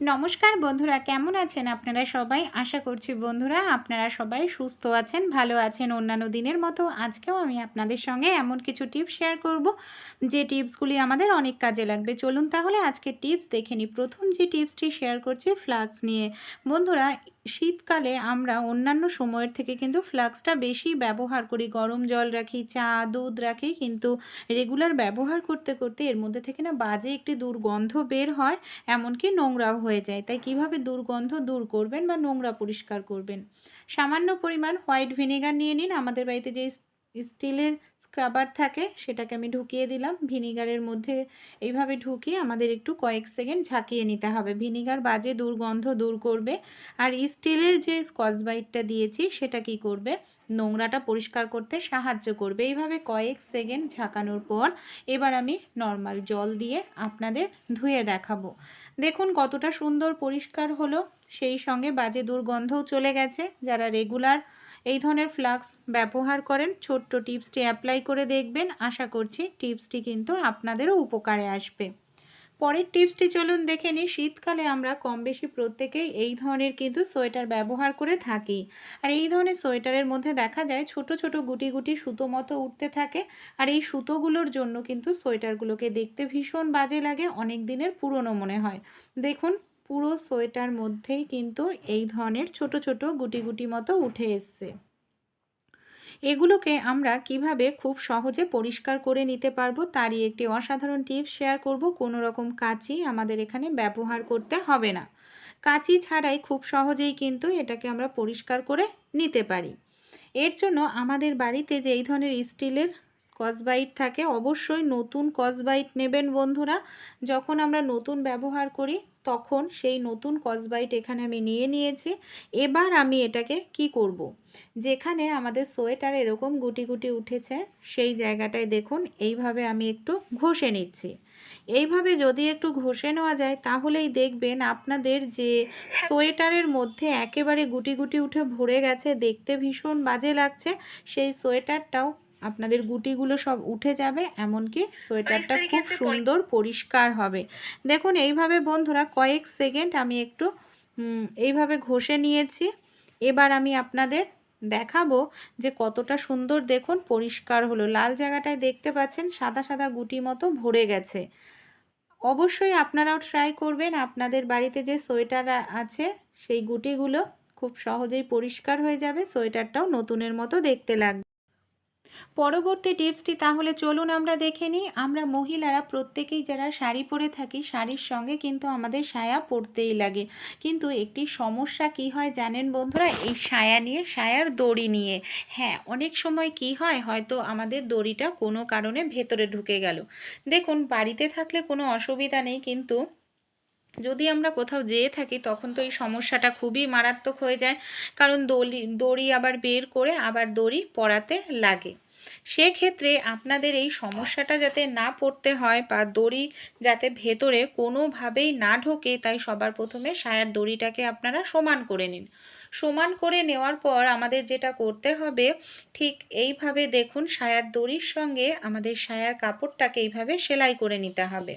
নমস্কার বন্ধুরা, কেমন আছেন আপনারা সবাই? আশা করছি বন্ধুরা আপনারা সবাই সুস্থ আছেন, ভালো আছেন। অন্যান্য দিনের মতো আজকেও আমি আপনাদের সঙ্গে এমন কিছু টিপস শেয়ার করব, যে টিপসগুলি আমাদের অনেক কাজে লাগবে। চলুন তাহলে আজকে টিপস দেখে নিই। প্রথম যে টিপসটি শেয়ার করছি, ফ্লাক্স নিয়ে। বন্ধুরা, শীতকালে আমরা অন্যান্য সময়ের থেকে কিন্তু ফ্লাক্সটা বেশি ব্যবহার করি। গরম জল রাখি, চা, দুধ রাখি, কিন্তু রেগুলার ব্যবহার করতে করতে এর মধ্যে থেকে না বাজে একটি দুর্গন্ধ বের হয়, এমনকি নোংরাও হয়ে যায়। তাই কীভাবে দুর্গন্ধ দূর করবেন বা নোংরা পরিষ্কার করবেন? সামান্য পরিমাণ হোয়াইট ভিনেগার নিয়ে নিন। আমাদের বাড়িতে যে স্টিলের স্ক্রাবার থাকে, সেটাকে আমি ঢুকিয়ে দিলাম। ভিনিগারের মধ্যে এইভাবে ঢুকিয়ে আমাদের একটু কয়েক সেকেন্ড ঝাঁকিয়ে নিতে হবে। ভিনিগার বাজে দুর্গন্ধ দূর করবে। আর স্টিলের যে স্কচ বাইটটা দিয়েছি, সেটা কি করবে? নোংরাটা পরিষ্কার করতে সাহায্য করবে। এইভাবে কয়েক সেকেন্ড ঝাঁকানোর পর এবার আমি নর্মাল জল দিয়ে আপনাদের ধুয়ে দেখাবো। দেখুন কতটা সুন্দর পরিষ্কার হলো। সেই সঙ্গে বাজে দুর্গন্ধও চলে গেছে। যারা রেগুলার এই ধরনের ফ্লাক্স ব্যবহার করেন, ছোট্ট টিপসটি অ্যাপ্লাই করে দেখবেন। আশা করছি টিপসটি কিন্তু আপনাদেরও উপকারে আসবে। পরের টিপসটি চলুন দেখে নিই। শীতকালে আমরা কম বেশি প্রত্যেকেই এই ধরনের কিন্তু সোয়েটার ব্যবহার করে থাকি। আর এই ধরনের সোয়েটারের মধ্যে দেখা যায় ছোট ছোট গুটি গুটি সুতো মতো উঠতে থাকে। আর এই সুতোগুলোর জন্য কিন্তু সোয়েটারগুলোকে দেখতে ভীষণ বাজে লাগে, অনেক দিনের পুরনো মনে হয়। দেখুন, পুরো সোয়েটার মধ্যেই কিন্তু এই ধরনের ছোট ছোট গুটি গুটি মতো উঠে এসছে। এগুলোকে আমরা কীভাবে খুব সহজে পরিষ্কার করে নিতে পারব তারই একটি অসাধারণ টিপস শেয়ার করব। কোনো রকম কাঁচি আমাদের এখানে ব্যবহার করতে হবে না। কাঁচি ছাড়াই খুব সহজেই কিন্তু এটাকে আমরা পরিষ্কার করে নিতে পারি। এর জন্য আমাদের বাড়িতে যে এই ধরনের স্টিলের কসবাইট থাকে, অবশ্যই নতুন কসবাইট নেবেন বন্ধুরা। যখন আমরা নতুন ব্যবহার করি, তখন সেই নতুন কসবাইট এখানে আমি নিয়ে নিয়েছি। এবার আমি এটাকে কি করব। যেখানে আমাদের সোয়েটার এরকম গুটি গুটি উঠেছে, সেই জায়গাটায় দেখুন, এইভাবে আমি একটু ঘষে নিচ্ছি। এইভাবে যদি একটু ঘষে নেওয়া যায়, তাহলেই দেখবেন আপনাদের যে সোয়েটারের মধ্যে একেবারে গুটি গুটি উঠে ভরে গেছে, দেখতে ভীষণ বাজে লাগছে। সেই সোয়েটারটাও আপনাদের গুটিগুলো সব উঠে যাবে এমনকি সোয়েটারটা খুব সুন্দর পরিষ্কার হবে। দেখুন এইভাবে বন্ধুরা কয়েক সেকেন্ড আমি একটু এইভাবে ঘষে নিয়েছি। এবার আমি আপনাদের দেখাবো যে কতটা সুন্দর দেখুন পরিষ্কার হলো। লাল জায়গাটায় দেখতে পাচ্ছেন সাদা সাদা গুটি মতো ভরে গেছে। অবশ্যই আপনারাও ট্রাই করবেন। আপনাদের বাড়িতে যে সোয়েটার আছে সেই গুটিগুলো খুব সহজেই পরিষ্কার হয়ে যাবে। সোয়েটারটাও নতুনের মতো দেখতে লাগবে। পরবর্তী টিপসটি তাহলে চলুন আমরা দেখে নিই। আমরা মহিলারা প্রত্যেকেই যারা শাড়ি পরে থাকি, শাড়ির সঙ্গে কিন্তু আমাদের সায়া পরতেই লাগে। কিন্তু একটি সমস্যা কি হয় জানেন বন্ধুরা? এই সায়া নিয়ে, সায়ার দড়ি নিয়ে। হ্যাঁ অনেক সময় কি হয়, হয়তো আমাদের দড়িটা কোনো কারণে ভেতরে ঢুকে গেল। দেখুন, বাড়িতে থাকলে কোনো অসুবিধা নেই, কিন্তু যদি আমরা কোথাও যেয়ে থাকি, তখন তো এই সমস্যাটা খুবই মারাত্মক হয়ে যায়। কারণ দড়ি দড়ি আবার বের করে আবার দড়ি পরাতে লাগে। সেক্ষেত্রে আপনাদের এই সমস্যাটা যাতে না পড়তে হয় বা দড়ি যাতে ভেতরে কোনোভাবেই না ঢোকে, তাই সবার প্রথমে সায়ার দড়িটাকে আপনারা সমান করে নিন। সমান করে নেওয়ার পর আমাদের যেটা করতে হবে, ঠিক এইভাবে দেখুন সায়ার দড়ির সঙ্গে আমাদের সায়ার কাপড়টাকে এইভাবে সেলাই করে নিতে হবে।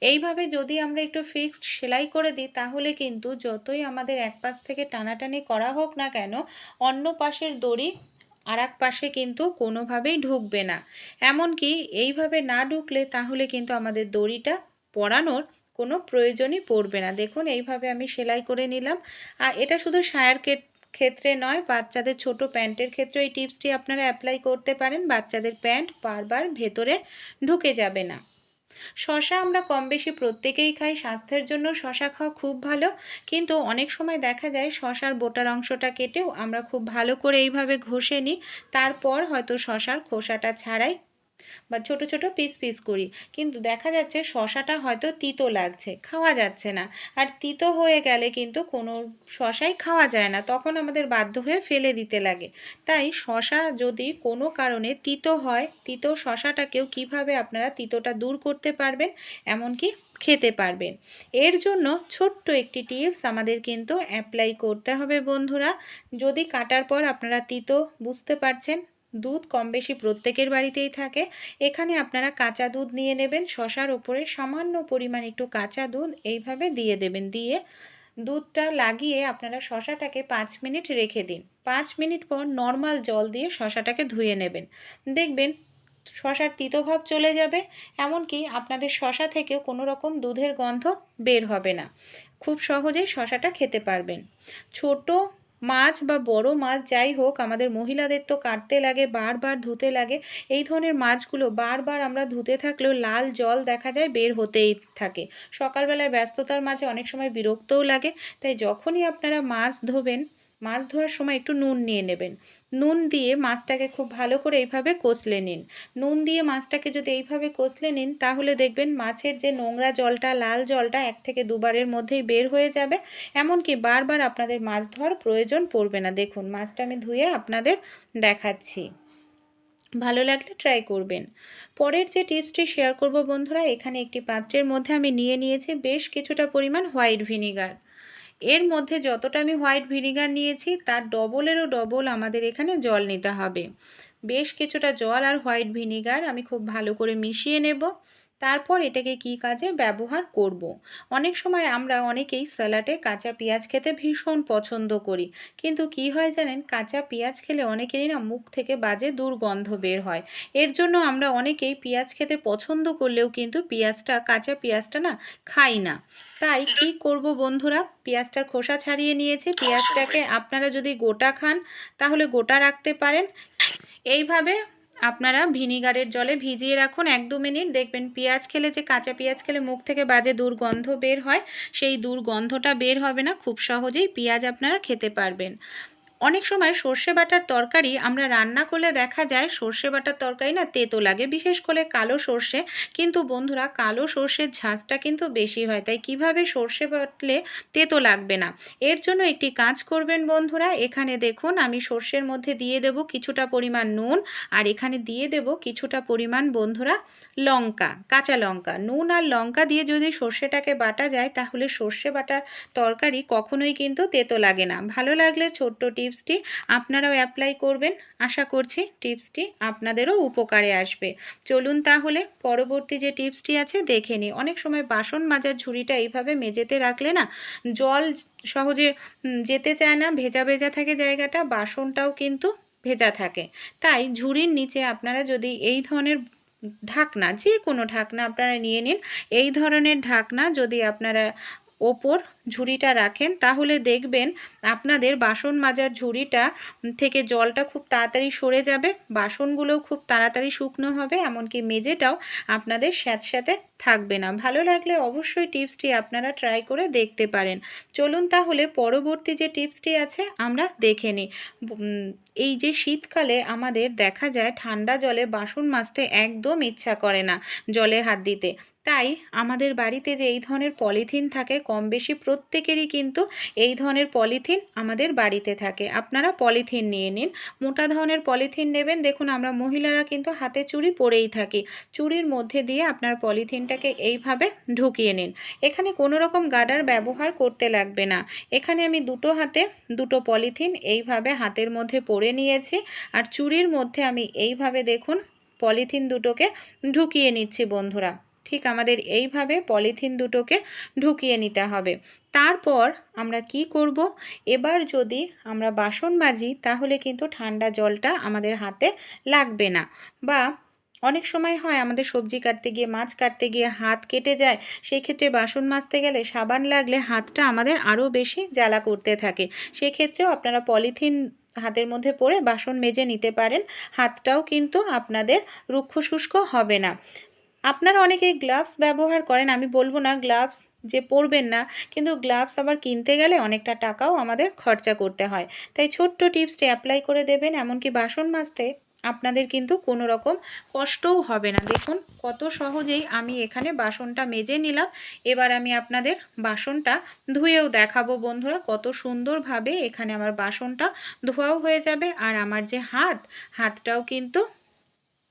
এইভাবে যদি আমরা একটু ফিক্সড সেলাই করে দিই, তাহলে কিন্তু যতই আমাদের এক পাশ থেকে টানাটানি করা হোক না কেন, অন্য পাশের দড়ি আর এক পাশে কিন্তু কোনোভাবেই ঢুকবে না। এমনকি এইভাবে না ঢুকলে তাহলে কিন্তু আমাদের দড়িটা পরানোর কোনো প্রয়োজনই পড়বে না। দেখুন, এইভাবে আমি সেলাই করে নিলাম। আর এটা শুধু সায়ার ক্ষেত্রে নয়, বাচ্চাদের ছোট প্যান্টের ক্ষেত্রে এই টিপসটি আপনারা অ্যাপ্লাই করতে পারেন। বাচ্চাদের প্যান্ট বারবার ভেতরে ঢুকে যাবে না। শশা আমরা কম বেশি প্রত্যেকেই খাই, স্বাস্থ্যের জন্য শশা খাওয়া খুব ভালো। কিন্তু অনেক সময় দেখা যায় শশার বোটার অংশটা কেটেও আমরা খুব ভালো করে এইভাবে ঘষে নিই। তারপর হয়তো শশার খোসাটা ছাড়াই বা ছোট ছোট পিস পিস করি। কিন্তু দেখা যাচ্ছে শশাটা হয়তো তিতো লাগছে, খাওয়া যাচ্ছে না। আর তিতো হয়ে গেলে কিন্তু কোনো শশাই খাওয়া যায় না, তখন আমাদের বাধ্য হয়ে ফেলে দিতে লাগে। তাই শশা যদি কোনো কারণে তিতো হয়, তিতো শশাটাকেও কীভাবে আপনারা তিতোটা দূর করতে পারবেন, এমনকি খেতে পারবেন। এর জন্য ছোট্ট একটি টিপস আমাদের কিন্তু অ্যাপ্লাই করতে হবে বন্ধুরা। যদি কাটার পর আপনারা তিতো বুঝতে পারছেন দুধ কম বেশি প্রত্যেকের বাড়িতেই থাকে। এখানে আপনারা কাঁচা দুধ নিয়ে নেবেন, শশার ওপরে সামান্য পরিমাণ একটু কাঁচা দুধ এইভাবে দিয়ে দেবেন। দিয়ে দুধটা লাগিয়ে আপনারা শশাটাকে পাঁচ মিনিট রেখে দিন। পাঁচ মিনিট পর নর্মাল জল দিয়ে শশাটাকে ধুয়ে নেবেন। দেখবেন শশার তিতভাব চলে যাবে, এমনকি আপনাদের শশা থেকেও কোনো রকম দুধের গন্ধ বের হবে না। খুব সহজেই শশাটা খেতে পারবেন। ছোট মাছ বা বড় মাছ যাই হোক, আমাদের মহিলাদের তো কাটতে লাগে, বারবার ধুতে লাগে। এই ধরনের মাছগুলো বারবার আমরা ধুতে থাকলেও লাল জল দেখা যায় বের হতেই থাকে। সকালবেলায় ব্যস্ততার মাঝে অনেক সময় বিরক্তও লাগে। তাই যখনই আপনারা মাছ ধোবেন মাছ ধোয়ার সময় একটু নুন নিয়ে নেবেন। নুন দিয়ে মাছটাকে খুব ভালো করে এইভাবে কষলে নিন। নুন দিয়ে মাছটাকে যদি এইভাবে কষলে নিন, তাহলে দেখবেন মাছের যে নোংরা জলটা, লাল জলটা এক থেকে দুবারের মধ্যেই বের হয়ে যাবে। এমনকি বারবার আপনাদের মাছ ধোয়ার প্রয়োজন পড়বে না। দেখুন, মাছটা আমি ধুয়ে আপনাদের দেখাচ্ছি। ভালো লাগলে ট্রাই করবেন। পরের যে টিপসটি শেয়ার করব বন্ধুরা, এখানে একটি পাত্রের মধ্যে আমি নিয়ে নিয়েছি। বেশ কিছুটা পরিমাণ হোয়াইট ভিনিগার এর মধ্যে যতটা আমি হোয়াইট ভিনিগার নিয়েছি, তার ডবলেরও ডবল আমাদের এখানে জল নিতে হবে। বেশ কিছুটা জল আর হোয়াইট ভিনিগার আমি খুব ভালো করে মিশিয়ে নেব। তারপর এটাকে কি কাজে ব্যবহার করব। অনেক সময় আমরা অনেকেই স্যালাডে কাঁচা পেঁয়াজ খেতে ভীষণ পছন্দ করি। কিন্তু কি হয় জানেন, কাঁচা পেঁয়াজ খেলে অনেকেরই না মুখ থেকে বাজে দুর্গন্ধ বের হয়। এর জন্য আমরা অনেকেই পেঁয়াজ খেতে পছন্দ করলেও কিন্তু পেঁয়াজটা, কাঁচা পেঁয়াজটা না খাই না। তাই কি করব বন্ধুরা? পেঁয়াজটার খোসা ছাড়িয়ে নিয়েছি। পেঁয়াজটাকে আপনারা যদি গোটা খান তাহলে গোটা রাখতে পারেন। এইভাবে আপনারা ভিনিগারের জলে ভিজিয়ে রাখুন এক দু মিনিট। দেখবেন পেঁয়াজ খেলে যে কাঁচা পেঁয়াজ খেলে মুখ থেকে বাজে দুর্গন্ধ বের হয় সেই দুর্গন্ধটা বের হবে না। খুব সহজেই পেঁয়াজ আপনারা খেতে পারবেন। অনেক সময় সর্ষে বাটার তরকারি আমরা রান্না করলে দেখা যায় সর্ষে বাটার তরকারি না তেতো লাগে, বিশেষ করে কালো সর্ষে। কিন্তু বন্ধুরা, কালো সর্ষের ঝাঁজটা কিন্তু বেশি হয়, তাই কীভাবে সর্ষে বাটলে তেতো লাগবে না? এর জন্য একটি কাজ করবেন বন্ধুরা, এখানে দেখুন আমি সর্ষের মধ্যে দিয়ে দেব কিছুটা পরিমাণ নুন, আর এখানে দিয়ে দেব কিছুটা পরিমাণ বন্ধুরা লঙ্কা, কাঁচা লঙ্কা। নুন আর লঙ্কা দিয়ে যদি সর্ষেটাকে বাটা যায়, তাহলে সর্ষে বাটার তরকারি কখনোই কিন্তু তেতো লাগে না। ভালো লাগলে ছোট্ট টিপসটি আপনারাও অ্যাপ্লাই করবেন। আশা করছি টিপসটি আপনাদেরও উপকারে আসবে। চলুন তাহলে পরবর্তী যে টিপসটি আছে দেখে নিই। অনেক সময় বাসন মাজার ঝুড়িটা এইভাবে মেঝেতে রাখলে না জল সহজে যেতে চায় না, ভেজা ভেজা থাকে জায়গাটা, বাসনটাও কিন্তু ভেজা থাকে। তাই ঝুড়ির নিচে আপনারা যদি এই ধরনের ঢাকনা যে কোনো ঢাকনা আপনারা নিয়ে নিন, এই ধরনের ঢাকনা যদি আপনারা ওপর ঝুড়িটা রাখেন, তাহলে দেখবেন আপনাদের বাসন মাজার ঝুড়িটা থেকে জলটা খুব তাড়াতাড়ি সরে যাবে, বাসনগুলোও খুব তাড়াতাড়ি শুকনো হবে, এমনকি মেজেটাও আপনাদের স্যাঁতস্যাঁতে থাকবে না। ভালো লাগলে অবশ্যই টিপসটি আপনারা ট্রাই করে দেখতে পারেন। চলুন তাহলে পরবর্তী যে টিপসটি আছে আমরা দেখে নিই। এই যে শীতকালে আমাদের দেখা যায় ঠান্ডা জলে বাসন মাজতে একদম ইচ্ছা করে না জলে হাত দিতে। তাই আমাদের বাড়িতে যে এই ধরনের পলিথিন থাকে, কম বেশি প্রত্যেকেরই কিন্তু এই ধরনের পলিথিন আমাদের বাড়িতে থাকে। আপনারা পলিথিন নিয়ে নিন। মোটা ধরনের পলিথিন নেবেন। দেখুন, আমরা মহিলারা কিন্তু হাতে চুড়ি পরেই থাকি। চুড়ির মধ্যে দিয়ে আপনার পলিথিনটাকে এইভাবে ঢুকিয়ে নিন। এখানে কোনো রকম গার্ডার ব্যবহার করতে লাগবে না। এখানে আমি দুটো হাতে দুটো পলিথিন এইভাবে হাতের মধ্যে পরে নিয়েছি। আর চুড়ির মধ্যে আমি এইভাবে দেখুন, পলিথিন দুটোকে ঢুকিয়ে নিচ্ছি বন্ধুরা। ঠিক আমাদের এইভাবে পলিথিন দুটোকে ঢুকিয়ে নিতে হবে। তারপর আমরা কি করব? এবার যদি আমরা বাসন মাজি, তাহলে কিন্তু ঠান্ডা জলটা আমাদের হাতে লাগবে না। বা অনেক সময় হয় আমাদের সবজি কাটতে গিয়ে, মাছ কাটতে গিয়ে হাত কেটে যায় সেই ক্ষেত্রে বাসন মাজতে গেলে সাবান লাগলে হাতটা আমাদের আরও বেশি জ্বালা করতে থাকে। সেক্ষেত্রেও আপনারা পলিথিন হাতের মধ্যে পরে বাসন মেজে নিতে পারেন, হাতটাও কিন্তু আপনাদের রুক্ষ শুষ্ক হবে না। আপনারা অনেকেই গ্লাভস ব্যবহার করেন, আমি বলব না গ্লাভস যে পরবেন না, কিন্তু গ্লাভস আবার কিনতে গেলে অনেকটা টাকাও আমাদের খরচা করতে হয়। তাই ছোট্ট টিপসটি অ্যাপ্লাই করে দেবেন, এমনকি বাসন মাজতে আপনাদের কিন্তু কোনো রকম কষ্টও হবে না। দেখুন কত সহজেই আমি এখানে বাসনটা মেজে নিলাম, এবার আমি আপনাদের বাসনটা ধুয়েও দেখাবো বন্ধুরা, কত সুন্দরভাবে এখানে আমার বাসনটা ধোয়াও হয়ে যাবে, আর আমার যে হাত, হাতটাও কিন্তু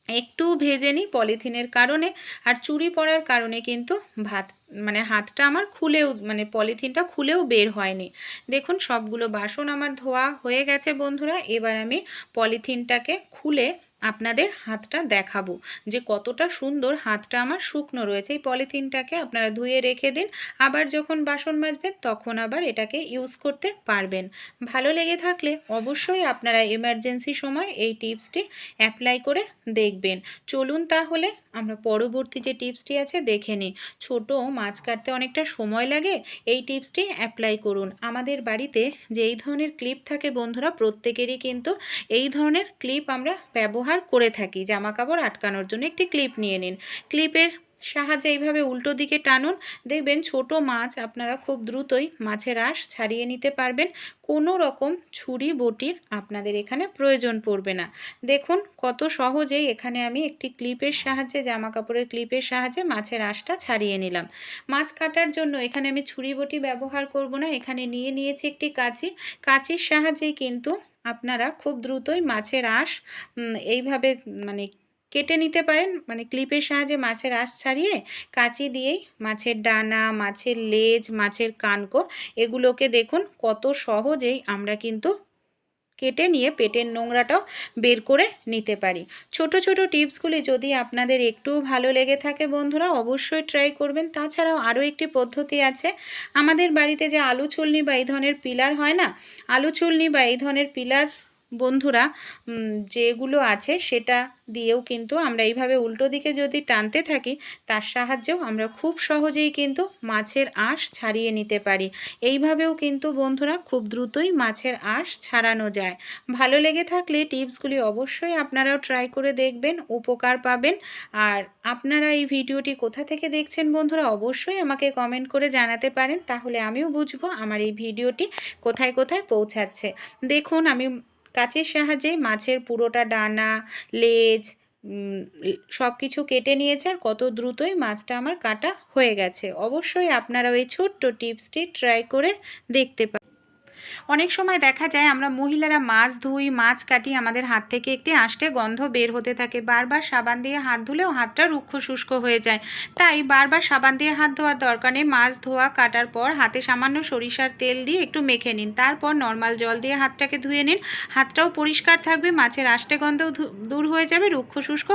একটু ভেজে নিই পলিথিনের কারণে, আর চুরি পড়ার কারণে কিন্তু ভাত মানে হাতটা আমার খুলেও মানে পলিথিনটা খুলেও বের হয়নি। দেখুন সবগুলো বাসন আমার ধোয়া হয়ে গেছে বন্ধুরা, এবার আমি পলিথিনটাকে খুলে আপনাদের হাতটা দেখাবো। যে কতটা সুন্দর হাতটা আমার শুকনো রয়েছে। এই পলিথিনটাকে আপনারা ধুয়ে রেখে দিন। আবার যখন বাসন মাজবেন, তখন আবার এটাকে ইউজ করতে পারবেন। ভালো লেগে থাকলে অবশ্যই আপনারা এমার্জেন্সি সময় এই টিপসটি অ্যাপ্লাই করে দেখবেন। চলুন তাহলে আমরা পরবর্তী যে টিপসটি আছে দেখে নিই। ছোটো মাছ কাটতে অনেকটা সময় লাগে, এই টিপসটি অ্যাপ্লাই করুন। আমাদের বাড়িতে যেই ধরনের ক্লিপ থাকে বন্ধুরা, প্রত্যেকেরই কিন্তু এই ধরনের ক্লিপ আমরা ব্যবহার করে থাকি। জামা কাপড় আটকানোর জন্য একটি ক্লিপ নিয়ে নিন। ক্লিপের সাহায্যে এইভাবে উল্টো দিকে টানুন। দেখবেন ছোট মাছ আপনারা খুব দ্রুতই মাছের আঁশ ছাড়িয়ে নিতে পারবেন। কোনো রকম ছুরি বটির আপনাদের এখানে প্রয়োজন পড়বে না। দেখুন কত সহজেই এখানে আমি একটি ক্লিপের সাহায্যে জামা কাপড়ের ক্লিপের সাহায্যে মাছের আঁশটা ছাড়িয়ে নিলাম। মাছ কাটার জন্য এখানে আমি ছুরি বটি ব্যবহার করব না। এখানে নিয়ে নিয়েছি একটি কাঁচি। কাঁচির সাহায্যেই কিন্তু আপনারা খুব দ্রুতই মাছের আঁশ এইভাবে মানে কেটে নিতে পারেন। মানে ক্লিপের সাহায্যে মাছের আঁশ ছাড়িয়ে কাঁচি দিয়েই মাছের ডানা, মাছের লেজ, মাছের কানকো এগুলোকে দেখুন কত সহজেই আমরা কিন্তু কেটে নিয়ে পেটের নোংরাটাও বের করে নিতে পারি। ছোট ছোট টিপসগুলি যদি আপনাদের একটুও ভালো লেগে থাকে বন্ধুরা, অবশ্যই ট্রাই করবেন। তাছাড়াও আরও একটি পদ্ধতি আছে। আমাদের বাড়িতে যে আলু চুলনি বা এই ধরনের পিলার হয় না, আলু চুলনি বা এই ধরনের পিলার বন্ধুরা যেগুলো আছে সেটা দিয়েও কিন্তু আমরা এইভাবে উল্টো দিকে যদি টানতে থাকি, তার সাহায্যেও আমরা খুব সহজেই কিন্তু মাছের আঁশ ছাড়িয়ে নিতে পারি। এইভাবেও কিন্তু বন্ধুরা খুব দ্রুতই মাছের আঁশ ছাড়ানো যায়। ভালো লেগে থাকলে টিপসগুলি অবশ্যই আপনারাও ট্রাই করে দেখবেন, উপকার পাবেন। আর আপনারা এই ভিডিওটি কোথা থেকে দেখছেন বন্ধুরা, অবশ্যই আমাকে কমেন্ট করে জানাতে পারেন। তাহলে আমিও বুঝব আমার এই ভিডিওটি কোথায় কোথায় পৌঁছাচ্ছে। দেখুন, আমি কাঁচের সাহায্যে মাছের পুরোটা ডানা, লেজ সব কিছু কেটে নিয়েছে আর কত দ্রুতই মাছটা আমার কাটা হয়ে গেছে। অবশ্যই আপনারা ওই ছোট্ট টিপসটি ট্রাই করে দেখতে পারেন অনেক সময় দেখা যায় আমরা মহিলারা মাছ ধুই, মাছ কাটি আমাদের হাত থেকে একটি আষ্টে গন্ধ বের হতে থাকে। বারবার সাবান দিয়ে হাত ধুলেও হাতটা রুক্ষ শুষ্ক হয়ে যায়। তাই বারবার সাবান দিয়ে হাত ধোয়ার দরকার নেই। মাছ ধোয়া কাটার পর হাতে সামান্য সরিষার তেল দিয়ে একটু মেখে নিন। তারপর নর্মাল জল দিয়ে হাতটাকে ধুয়ে নিন। হাতটাও পরিষ্কার থাকবে। মাছের আষ্টে গন্ধও দূর হয়ে যাবে, রুক্ষ শুষ্ক